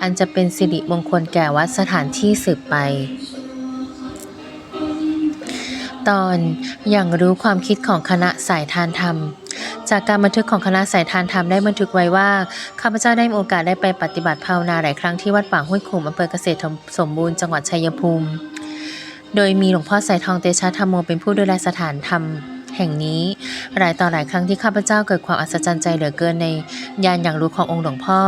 อันจะเป็นสิริมงคลแก่วัดสถานที่สืบไป ตอนอย่างรู้ความคิดของคณะสายทานธรรม จากการบันทึกของคณะสายทานธรรมได้บันทึกไว้ว่าข้าพเจ้าได้มีโอกาสได้ไปปฏิบัติภาวนาหลายครั้งที่วัดป่าห้วยขุมอำเภอเกษตรสมบูรณ์จังหวัดชัยภูมิ โดยมีหลวงพ่อสายทองเตชะธรรมโมเป็นผู้ดูแลสถานธรรม แห่งนี้ หลายต่อหลายครั้งที่ข้าพเจ้าเกิดความอัศจรรย์ใจเหลือเกินในญาณอย่างรู้ขององค์หลวงพ่อ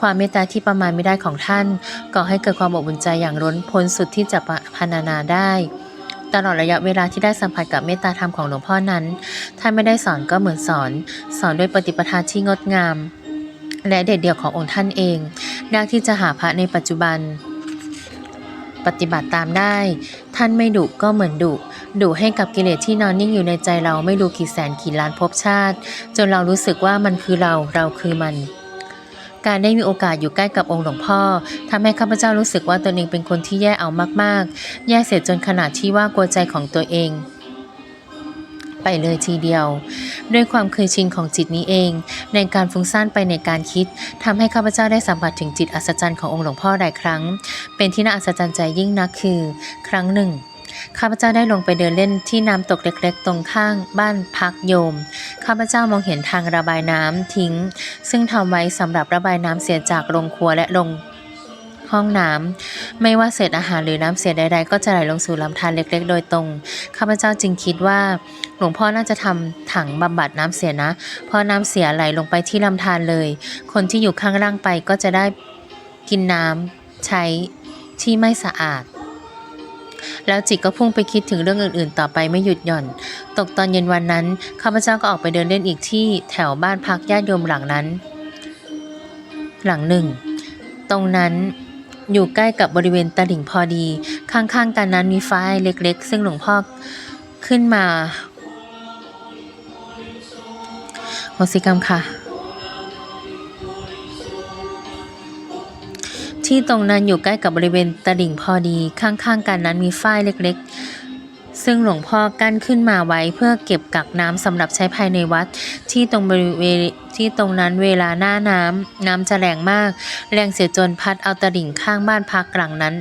ความเมตตาที่ประมาณไม่ได้ของท่านก่อให้เกิดความอบอุ่นใจอย่างล้นพ้นสุดที่จะพรรณนาได้ตลอดระยะเวลาที่ได้สัมผัสกับเมตตาธรรมของหลวงพ่อนั้น ท่านไม่ได้สอนก็เหมือนสอน สอนด้วยปฏิปทาที่งดงาม และเด็ดเดี่ยวขององค์ท่านเองยากที่จะหาพระในปัจจุบัน ปฏิบัติตามได้ ท่านไม่ดุก็เหมือนดุดุให้กับกิเลสที่นอนนิ่งอยู่ในใจเราไม่รู้กี่แสนกี่ล้านภพชาติ จนเรารู้สึกว่ามันคือเราเราคือมันการได้มีโอกาสอยู่ใกล้กับองค์หลวงพ่อทำให้ข้าพเจ้ารู้สึกว่าตนเองเป็นคนที่แย่เอามากๆ แย่เสียจนขนาดที่ว่ากลัวใจของตัวเอง ไปเลยทีเดียว ด้วยความเคยชินของจิตนี้เอง ในการฟุ้งซ่านไปในการคิดทำให้ข้าพเจ้าได้สัมผัสถึงจิตอัศจรรย์ขององค์หลวงพ่อหลายครั้ง เป็นที่น่าอัศจรรย์ใจยิ่งนักคือ ครั้งหนึ่งข้าพเจ้าได้ลงไปเดินเล่นที่น้ำตกเล็กๆ ตรงข้างบ้านพักโยม ข้าพเจ้ามองเห็นทางระบายน้ำทิ้ง ซึ่งทำไว้สำหรับระบายน้ำเสียจากโรงครัวและโรง ห้องน้ำไม่ว่าเศษอาหารหรือน้ำเสียใด ๆ ก็จะไหลลงสู่ลำธารเล็ก ๆ โดยตรง ข้าพเจ้าจึงคิดว่า หลวงพ่อน่าจะทำถังบำบัดน้ำเสียนะ เพราะน้ำเสียไหลลงไปที่ลำธารเลย คนที่อยู่ข้างล่างไปก็จะได้กินน้ำใช้ที่ไม่สะอาดแล้วจิตก็พุ่งไปคิดถึงเรื่องอื่นๆ ต่อไปไม่หยุดหย่อน ตกตอนเย็นวันนั้นข้าพเจ้าก็ออกไปเดินเล่นอีกที่แถวบ้านพักญาติโยมหลังนั้น หลังหนึ่ง ตรงนั้น อยู่ใกล้กับบริเวณตลิ่งพอดี ข้างๆกันนั้นมีฝ้ายเล็กๆ ซึ่งหลวงพ่อขึ้นมาโหสิกรรมค่ะ ที่ตรงนั้นอยู่ใกล้กับบริเวณตลิ่งพอดี ข้างๆกันนั้นมีฝ้ายเล็กๆ ซึ่งหลวงพ่อกั้นขึ้นมาไว้เพื่อเก็บกักน้ำสำหรับใช้ภายในวัด ที่ตรงบริเวณที่ตรงนั้นเวลาหน้าน้ำน้ำจะแรงมาก แรงเสียจนพัดเอาตะลิ่งข้างบ้านพักหลังนั้น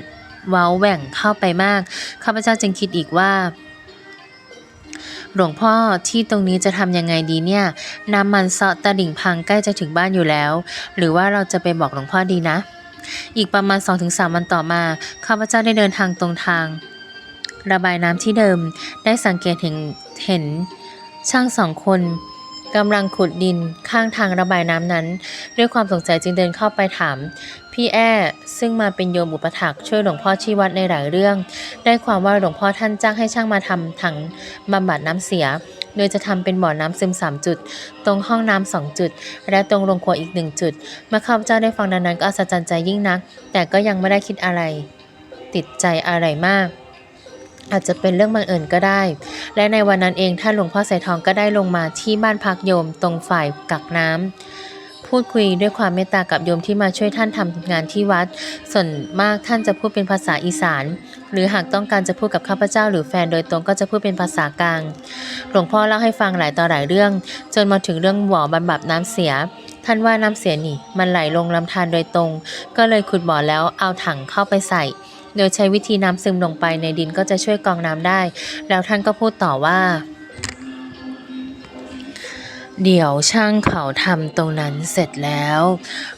เว้าแหว่งเข้าไปมากข้าพเจ้าจึงคิดอีกว่าหลวงพ่อที่ตรงนี้จะทำยังไงดีเนี่ย น้ำมันเซาะตลิ่งพังใกล้จะถึงบ้านอยู่แล้ว หรือว่าเราจะไปบอกหลวงพ่อดีนะ อีกประมาณ 2-3วันต่อมาข้าพเจ้าได้เดินทางตรงทาง ระบายน้ำที่เดิม ได้สังเกตเห็นเห็นช่างสองคนกำลังขุดดินข้างทางระบายน้ำนั้น ด้วยความสงสัยจึงเดินเข้าไปถาม พี่แอ้ซึ่งมาเป็นโยมอุปถักช่วยหลวงพ่อที่วัดในหลายเรื่อง ได้ความว่าหลวงพ่อท่านจ้างให้ช่างมาทำถังบำบัดน้ำเสีย โดยจะทำเป็นบ่อน้ำซึมสามจุด ตรงห้องน้ำสองจุด และตรงโรงครัวอีกหนึ่งจุด เมื่อข้าพเจ้าได้ฟังดังนั้นก็อัศจรรย์ใจยิ่งนัก แต่ก็ยังไม่ได้คิดอะไร ติดใจอะไรมาก อาจจะเป็นเรื่องบังเอิญก็ได้ และในวันนั้นเองท่านหลวงพ่อสายทองก็ได้ลงมาที่บ้านพักโยมตรงฝ่ายกักน้ำพูดคุยด้วยความเมตตากับโยมที่มาช่วยท่านทำงานที่วัด ส่วนมากท่านจะพูดเป็นภาษาอีสาน หรือหากต้องการจะพูดกับข้าพเจ้าหรือแฟนโดยตรงก็จะพูดเป็นภาษากลาง หลวงพ่อเล่าให้ฟังหลายต่อหลายเรื่อง จนมาถึงเรื่องบ่อบำบัดน้ำเสียท่านว่าน้ำเสียนี่มันไหลลงลำธารโดยตรง ก็เลยขุดบ่อแล้วเอาถังเข้าไปใส่ โดยใช้วิธีน้ำซึมลงไปในดินก็จะช่วยกรองน้ำได้ แล้วท่านก็พูดต่อว่า เดี๋ยวช่างเขาทำตรงนั้นเสร็จแล้ว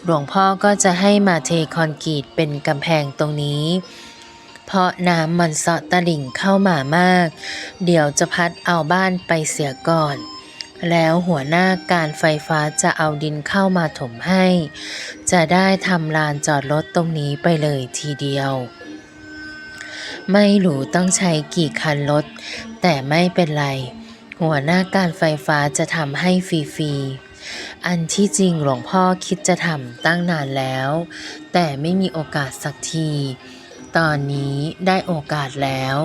หลวงพ่อก็จะให้มาเทคอนกรีตเป็นกำแพงตรงนี้เพราะน้ำมันเซาะตลิ่งเข้ามามาก เดี๋ยวจะพัดเอาบ้านไปเสียก่อน แล้วหัวหน้าการไฟฟ้าจะเอาดินเข้ามาถมให้ จะได้ทำลานจอดรถตรงนี้ไปเลยทีเดียว ไม่หรูต้องใช้กี่คันรถ แต่ไม่เป็นไร หัวหน้าการไฟฟ้าจะทำให้ฟรีๆ อันที่จริงหลวงพ่อคิดจะทำตั้งนานแล้ว แต่ไม่มีโอกาสสักที ตอนนี้ได้โอกาสแล้ว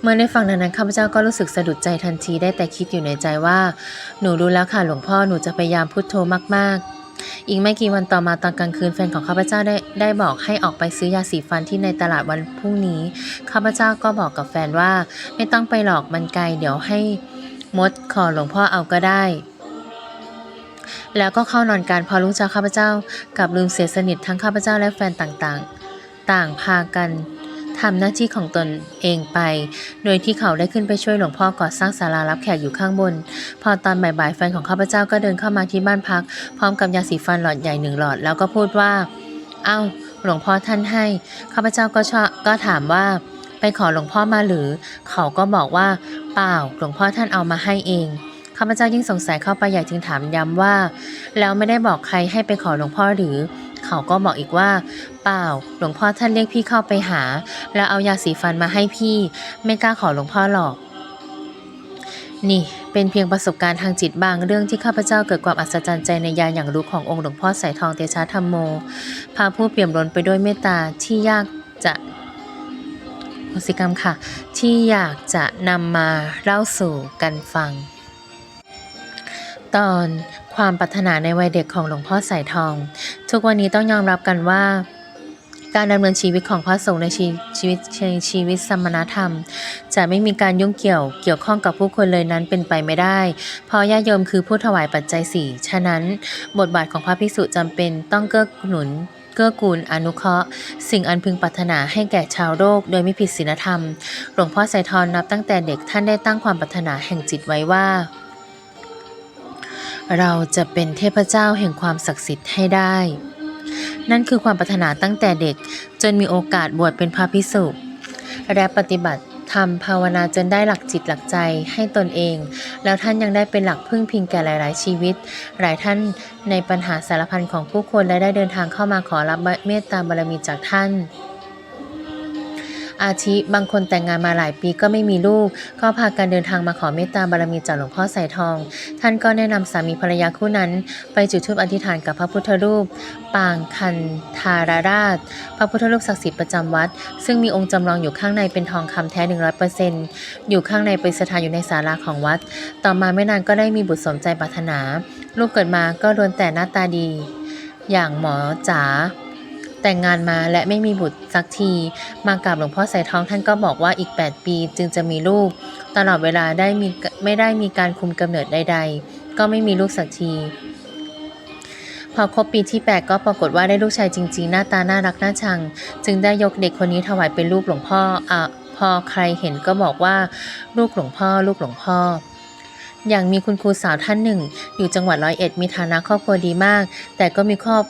เมื่อได้ฟังดังนั้นข้าพเจ้าก็รู้สึกสะดุดใจทันทีได้แต่คิดอยู่ในใจว่า หนูรู้แล้วค่ะหลวงพ่อหนูจะพยายามพุโทโธมากๆ อีกไม่กี่วันต่อมาตอนกลางคืนแฟนของข้าพเจ้าได้ได้บอกให้ออกไปซื้อยาสีฟันที่ในตลาดวันพรุ่งนี้ข้าพเจ้าก็บอกกับแฟนว่า ไม่ต้องไปหรอกมันไกลเดี๋ยวให้มดขอหลวงพ่อเอาก็ได้แล้วก็เข้านอนกันพอลุงเจ้าข้าพเจ้ากลับลืมเสียสนิททั้งข้าพเจ้าและแฟนต่างๆ ต่างพากัน ทำหน้าที่ของตนเองไป โดยที่เขาได้ขึ้นไปช่วยหลวงพ่อก่อสร้างศาลารับแขกอยู่ข้างบน พอตอนบ่ายๆแฟนของข้าพเจ้าก็เดินเข้ามาที่บ้านพัก พร้อมกับยาสีฟันหลอดใหญ่หนึ่งหลอดแล้วก็พูดว่า เอ้า หลวงพ่อท่านให้ ข้าพเจ้าก็ชอบก็ถามว่า ไปขอหลวงพ่อมาหรือ เขาก็บอกว่า เปล่า หลวงพ่อท่านเอามาให้เองข้าพเจ้ายิ่งสงสัยเข้าไปใหญ่จึงถามย้ำว่า แล้วไม่ได้บอกใครให้ไปขอหลวงพ่อหรือ เขาก็บอกอีกว่า เปล่า หลวงพ่อท่านเรียกพี่เข้าไปหา แล้วเอายาสีฟันมาให้พี่ ไม่กล้าขอหลวงพ่อหรอก นี่เป็นเพียงประสบการณ์ทางจิตบางเรื่องที่ข้าพเจ้าเกิดความอัศจรรย์ใจในญาณอย่างรู้ขององค์หลวงพ่อสายทองเตชะธรรมโม พาผู้เปี่ยมล้นไปด้วยเมตตาที่ยากจะโหสิกรรมค่ะ ที่อยากจะนำมาเล่าสู่กันฟัง ตอน ความปรารถนาในวัยเด็กของหลวงพ่อสายทอง ทุกวันนี้ต้องยอมรับกันว่า การดำเนินชีวิตของพระสงฆ์ในชีชีวิตในชีวิตสมณธรรม จะไม่มีการยุ่งเกี่ยวเกี่ยวข้องกับผู้คนเลยนั้นเป็นไปไม่ได้ เพราะญาติโยมคือผู้ถวายปัจจัยสี่ฉะนั้น บทบาทของพระภิกษุจำเป็นต้องเกื้อหนุนเกื้อกูลอนุเคราะห์สิ่งอันพึงปรารถนาให้แก่ชาวโลกโดยไม่ผิดศีลธรรม หลวงพ่อไสยทรนับตั้งแต่เด็กท่านได้ตั้งความปรารถนาแห่งจิตไว้ว่า เราจะเป็นเทพเจ้าแห่งความศักดิ์สิทธิ์ให้ได้ นั่นคือความปรารถนาตั้งแต่เด็กจนมีโอกาสบวชเป็นพระภิกษุและปฏิบัติทำภาวนาจนได้หลักจิตหลักใจให้ตนเอง แล้วท่านยังได้เป็นหลักพึ่งพิงแก่หลาย ๆ ชีวิต หลายท่านในปัญหาสารพันของผู้คนและได้เดินทางเข้ามาขอรับเมตตาบารมีจากท่าน อาทิบางคนแต่งงานมาหลายปีก็ไม่มีลูก ก็พากันเดินทางมาขอเมตตาบารมีจากหลวงพ่อสายทอง ท่านก็แนะนำสามีภรรยาคู่นั้น ไปจุดธูปอธิษฐานกับพระพุทธรูป ปางคันธาราราช พระพุทธรูปศักดิ์สิทธิ์ประจำวัด ซึ่งมีองค์จำลองอยู่ข้างในเป็นทองคำแท้ 100%อยู่ข้างในเป็นสถานอยู่ในศาลาของวัด ต่อมาไม่นานก็ได้มีบุตรสมใจปรารถนา ลูกเกิดมาก็ล้วนแต่หน้าตาดี อย่างหมอจ๋า แต่งงานมาและไม่มีบุตรสักที มากราบหลวงพ่อสายทองท่านก็บอกว่าอีก 8 ปีจึงจะมีลูก ตลอดเวลาได้มีไม่ได้มีการคุมกำเนิดใด ๆ ก็ไม่มีลูกสักทีพอครบปีที่ 8 ก็ปรากฏว่าได้ลูกชายจริง ๆ หน้าตาน่ารักน่าชัง จึงได้ยกเด็กคนนี้ถวายเป็นลูกหลวงพ่ออะพอใครเห็นก็บอกว่า ลูกหลวงพ่อ ลูกหลวงพ่อ อย่างมีคุณครูสาวท่านหนึ่ง อยู่จังหวัดร้อยเอ็ดมีฐานะครอบครัวดีมาก แต่ก็มีครอบ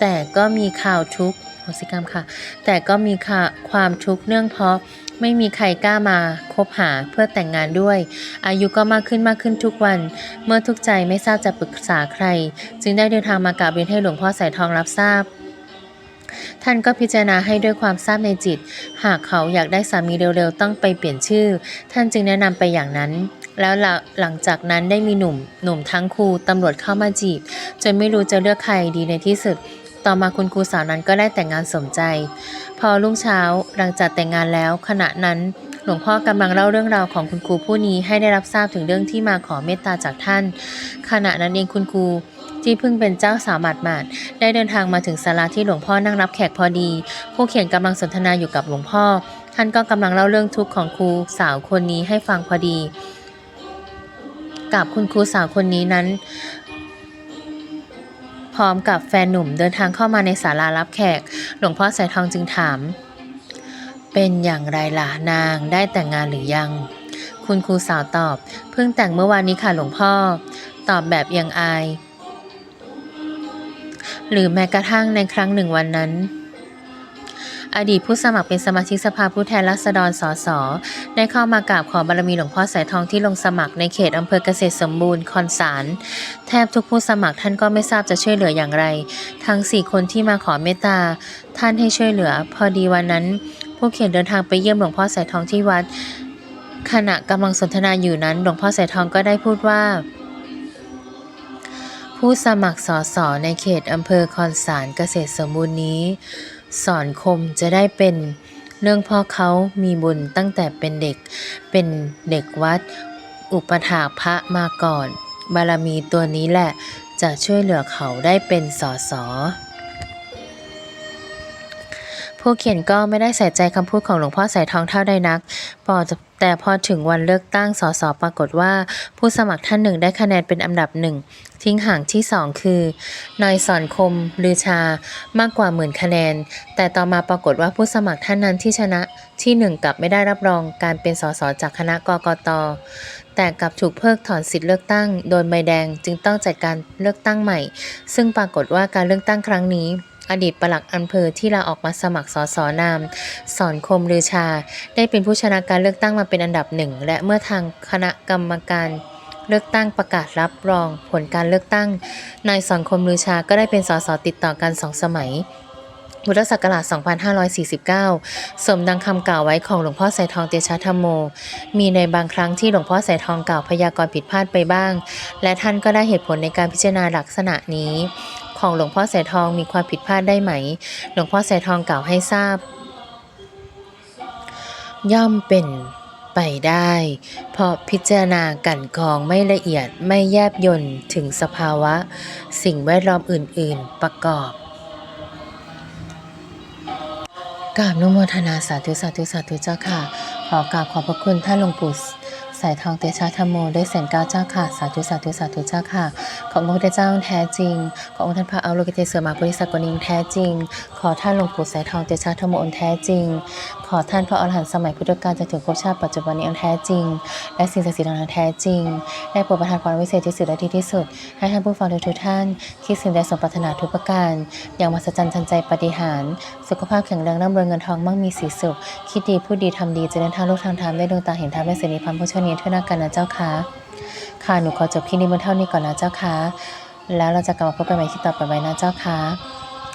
แต่ก็มีข่าวทุกข์โหสิกรรมค่ะ แต่ก็มีข่าความทุกข์เนื่องเพราะไม่มีใครกล้ามาคบหาเพื่อแต่งงานด้วย อายุก็มากขึ้นมากขึ้นทุกวัน เมื่อทุกใจไม่ทราบจะปรึกษาใคร จึงได้เดินทางมากราบเรียนให้หลวงพ่อสายทองรับทราบท่านก็พิจารณาให้ด้วยความทราบในจิต หากเขาอยากได้สามีเร็วๆ ต้องไปเปลี่ยนชื่อ ท่านจึงแนะนำไปอย่างนั้น แล้วหลังจากนั้นได้มีหนุ่ม หนุ่มทั้งครูตำรวจเข้ามาจีบ จนไม่รู้จะเลือกใครดีในที่สุด ต่อมาคุณครูสาวนั้นก็ได้แต่งงานสมใจ พอรุ่งเช้าหลังจากแต่งงานแล้ว ขณะนั้นหลวงพ่อกำลังเล่าเรื่องราวของคุณครูผู้นี้ให้ได้รับทราบถึงเรื่องที่มาขอเมตตาจากท่าน ขณะนั้นเองคุณครูที่เพิ่งเป็นเจ้าสาวหมาดๆได้เดินทางมาถึงศาลาที่หลวงพ่อนั่งรับแขกพอดี ผู้เขียนกำลังสนทนาอยู่กับหลวงพ่อ ท่านก็กำลังเล่าเรื่องทุกข์ของครูสาวคนนี้ให้ฟังพอดี กับคุณครูสาวคนนี้นั้น พร้อมกับแฟนหนุ่มเดินทางเข้ามาในศาลารับแขก หลวงพ่อสายทองจึงถาม เป็นอย่างไรล่ะนางได้แต่งงานหรือยัง คุณครูสาวตอบ เพิ่งแต่งเมื่อวานนี้ค่ะหลวงพ่อ ตอบแบบยังอาย หรือแม้กระทั่งในครั้งหนึ่งวันนั้น อดีตผู้สมัครเป็นสมาชิกสภาผู้แทนราษฎรสส ได้เข้ามากราบขอบารมีหลวงพ่อสายทองที่ลงสมัครในเขตอำเภอเกษตรสมบูรณ์คอนสาร แทบทุกผู้สมัครท่านก็ไม่ทราบจะช่วยเหลืออย่างไร ทั้งสี่คนที่มาขอเมตตา ท่านให้ช่วยเหลือ พอดีวันนั้น ผู้เขียนเดินทางไปเยี่ยมหลวงพ่อสายทองที่วัด ขณะกำลังสนทนาอยู่นั้น หลวงพ่อสายทองก็ได้พูดว่าผู้สมัครสสในเขตอำเภอคอนสารเกษตรสมบูรณ์นี้ สอนคมจะได้เป็นเนื่องเพ่อเขามีบุญตั้งแต่เป็นเด็ก เป็นเด็กวัด อุปถากพระมาก่อน บารมีตัวนี้แหละจะช่วยเหลือเขาได้เป็นสอสอ ผู้เขียนก็ไม่ได้ใส่ใจคำพูดของหลวงพ่อสายทองเท่าใดนักพอแต่พอถึงวันเลือกตั้งสสปรากฏว่า ผู้สมัครท่านหนึ่งได้คะแนนเป็นอันดับหนึ่งทิ้งห่างที่สองคือนายสอนคมลือชามากกว่าหมื่นคะแนน แต่ต่อมาปรากฏว่าผู้สมัครท่านนั้นที่ชนะที่หนึ่งกลับไม่ได้รับรองการเป็นสสจากคณะกกตแต่กลับถูกเพิกถอนสิทธิ์เลือกตั้ง โดนใบแดงจึงต้องจัดการเลือกตั้งใหม่ ซึ่งปรากฏว่าการเลือกตั้งครั้งนี้ อดีตปลัดอำเภอที่ลาออกมาสมัครสสนาม สอนคมลือชา ได้เป็นผู้ชนะการเลือกตั้งมาเป็นอันดับหนึ่ง และเมื่อทางคณะกรรมการเลือกตั้งประกาศรับรองผลการเลือกตั้ง นายสอนคมลือชาก็ได้เป็นสสติดต่อกันสองสมัยพุทธศักราช 2549 สมดังคำกล่าวไว้ของหลวงพ่อสายทองเตชะธรรมโม มีในบางครั้งที่หลวงพ่อสายทองกล่าวพยากรณ์ผิดพลาดไปบ้าง และท่านก็ได้เหตุผลในการพิจารณาลักษณะนี้ ของหลวงพ่อสายทองมีความผิดพลาดได้ไหม หลวงพ่อสายทองกล่าวให้ทราบ ย่อมเป็นไปได้ เพราะพิจารณากันกองไม่ละเอียดไม่แยบยลถึงสภาวะ สิ่งแวดล้อมอื่น ๆ ประกอบกราบนุโมทนาสาธุสาธุสาธุเจ้าค่ะ ขอกราบขอบพระคุณท่านหลวงปู่ สายทองเตชะธรรมโมด้วยแสนเก้าเจ้าค่ะ สาธุสาธุสาธุเจ้าค่ะ ขอบพระพุทธเจ้าแท้จริง ขององค์ท่านพระเอาโลกิเตเสือมาพุทธิสักกนิงแท้จริง ขอท่านหลวงปู่สายทองเตชะธรรมโมองค์แท้จริง ขอท่านพระอรหันต์สมัยพุทธกาลจนถึงภพชาติปัจจุบันนี้อันแท้จริง และสิ่งศักดิ์สิทธิ์อันแท้จริง ได้โปรดประทานความวิเศษที่สุดและที่ที่สุด ให้ท่านผู้ฟังทุกท่าน คิดสิ่งใดสมปรารถนาทุกประการ อย่างมหัศจรรย์ทันใจปฏิหาร สุขภาพแข็งแรงร่ำรวยเงินทองมั่งมีสีสุข คิดดีพูดดีทำดีเจะเดินทางโลกทางธรรมได้ดวงตาเห็นธรรมได้เสรีพันธ์ผู้ชนีเท่านั้นกันนะเจ้าค่ะค่ะหนูขอจบคลิปนี้บนเท่านี้ก่อนนะเจ้าค่ะแล้วเราจะกลับมาพบกันใหม่ที่ต่อไปไว้นะเจ้าค่ะ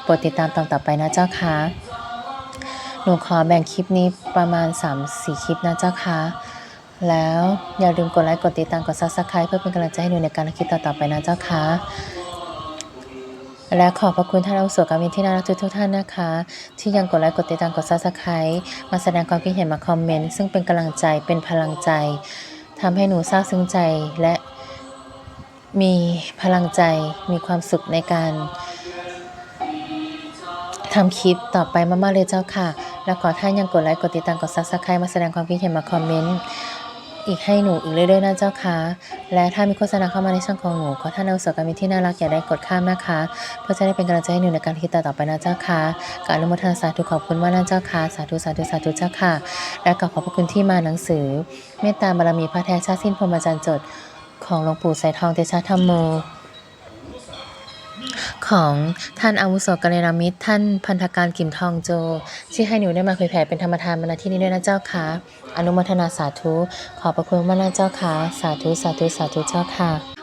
โปรดติดตามตอนต่อไปนะเจ้าค่ะหนูขอแบ่งคลิปนี้ประมาณ 3-4 คลิปนะเจ้าค่ะแล้วอย่าลืมกดไลค์กดติดตามกดซับสไคร b e เพื่อเป็นกำลังใจให้หนูในการคลิปต่อๆไปนะเจ้าค่ะ และขอบพระคุณท่านอาวุโสกามิตรที่น่ารักทุกท่านนะคะ ที่ยังกดไลค์กดติดตามกด subscribe มาแสดงความคิดเห็นมาคอมเมนต์ซึ่งเป็นกำลังใจเป็นพลังใจทำให้หนูซาบซึ้งใจและมีพลังใจมีความสุขในการทำคลิปต่อไปมากๆเลยเจ้าค่ะ และขอท่านยังกดไลค์กดติดตามกด subscribe มาแสดงความคิดเห็นมาคอมเมนต์ อีกให้หนูอีกเรื่อยๆนะเจ้าค่ะและถ้ามีโฆษณาเข้ามาในช่องของหนูขอท่านเอาสกามิที่น่ารักอย่าได้กดข้ามนะคะเพื่อจะได้เป็นกำลังใจให้หนูในการคิดต่อๆไปนะเจ้าค่ะการอนุโมทนาสาธุขอบคุณมากนะเจ้าค่ะสาธุสาธุสาธุเจ้าค่ะ และขอขอบพระคุณที่มาหนังสือ เมตตาบารมีพระแท้ชาติสิ้นพรหมจรรย์จด ของหลวงปู่สายทองเตชะธรรมโม ของท่านอาวุโสกัลยาณมิตร ท่านพันธการกิมทองโจ ที่ให้หนูได้มาเผยแผ่เป็นธรรมทานมาณที่นี้ด้วยนะเจ้าค่ะ อนุโมทนาสาธุ ขอประคุณมากนะเจ้าค่ะ สาธุ สาธุ สาธุเจ้าค่ะ